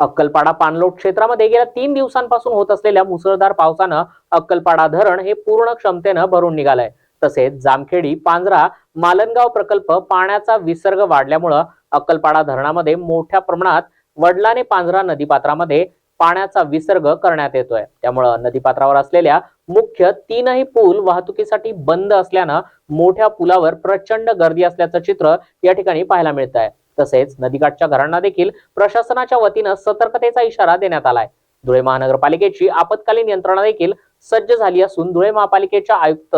अक्कलपाडा पाणलोट क्षेत्रामध्ये गेल्या तीन दिवसांपासून होत असलेल्या मुसळधार पावसानं अक्कलपाडा धरण हे पूर्ण क्षमतेनं भरून निघालंय. तसेच जामखेडी पांजरा मालनगाव प्रकल्प पाण्याचा विसर्ग वाढल्यामुळं अक्कलपाडा धरणामध्ये मोठ्या प्रमाणात वडलाने पांजरा नदीपात्रामध्ये पाण्याचा विसर्ग करण्यात येतोय. त्यामुळं नदीपात्रावर असलेल्या मुख्य तीनही पूल वाहतुकीसाठी बंद असल्यानं मोठ्या पुलावर प्रचंड गर्दी असल्याचं चित्र या ठिकाणी पाहायला मिळत आहे तसेच नदीकाठच्या घरांना देखील प्रशासनाच्या वतीनं सतर्कतेचा इशारा देण्यात आलाय. धुळे महानगरपालिकेची आपत्कालीन यंत्रणा देखील सज्ज झाली असून धुळे महापालिकेच्या आयुक्त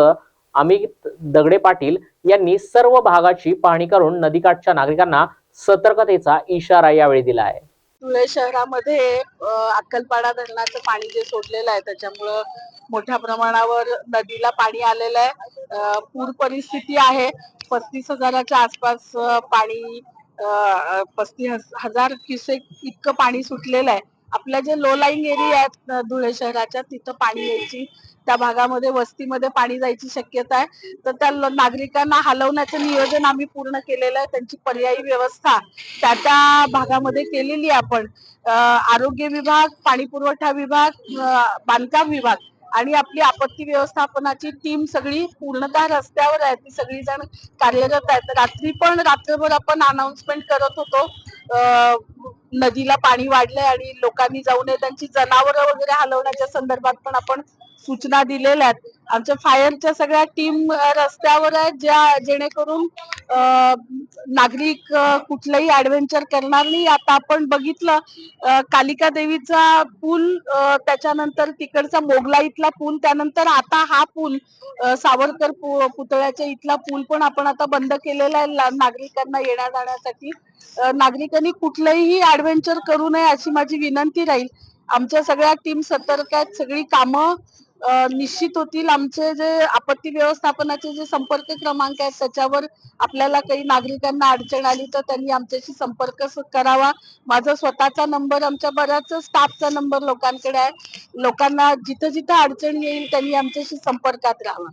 अमित दगडे पाटील यांनी सर्व भागाची पाहणी करून नदीकाठच्या नागरिकांना सतर्कतेचा इशारा यावेळी दिला आहे. धुळे शहरामध्ये अक्कलपाडा धरणाचं पाणी जे सोडलेलं आहे त्याच्यामुळं मोठ्या प्रमाणावर नदीला पाणी आलेलं आहे. पूर परिस्थिती आहे. पस्तीस हजाराच्या आसपास पाणी पस्तीस हजार क्युसेक इतकं पाणी सुटलेलं आहे. आपल्या जे लो लाईंग एरिया आहेत धुळे शहराच्या तिथं पाणी यायची त्या भागामध्ये वस्तीमध्ये पाणी जायची शक्यता आहे. तर त्या नागरिकांना हलवण्याचं नियोजन आम्ही पूर्ण केलेलं आहे. त्यांची पर्यायी व्यवस्था त्या त्या भागामध्ये केलेली आहे आपण. आरोग्य विभाग पाणी पुरवठा विभाग बांधकाम विभाग आणि आपली आपत्ती व्यवस्थापनाची टीम सगळी पूर्णतः रस्त्यावर आहे. ती सगळी जण कार्यरत आहेत. रात्री पण रात्रभर आपण अनाउन्समेंट करत होतो. नदीला पाणी वाढलंय आणि लोकांनी जाऊ नये त्यांची जनावरं वगैरे हलवण्याच्या संदर्भात पण आपण सूचना दिलेल्या आहेत आमच्या फायरच्या सगळ्या टीम रस्त्यावर आहेत ज्या जेणेकरून नागरिक कुठलंही ऍडव्हेंचर करणार नाही. आता आपण बघितलं कालिका देवीचा पूल त्याच्यानंतर तिकडचा मोगला इथला पूल त्यानंतर आता हा पूल सावरकर पुतळ्याच्या इथला पूल पण आपण आता बंद केलेला आहे नागरिकांना येण्या जाण्यासाठी नागरिकांनी कुठलंही ऍडव्हेंचर करू नये अशी माझी विनंती राहील. आमच्या सगळ्या टीम सतर्क आहेत सगळी कामं निश्चित होतील. आमचे जे आपत्ती व्यवस्थापनाचे जे संपर्क क्रमांक आहेत त्याच्यावर आपल्याला काही नागरिकांना अडचण आली तर त्यांनी आमच्याशी संपर्क करावा. माझा स्वतःचा नंबर आमच्या बऱ्याच स्टाफचा नंबर लोकांकडे आहे. लोकांना जिथं जिथं अडचण येईल त्यांनी आमच्याशी संपर्कात राहावा.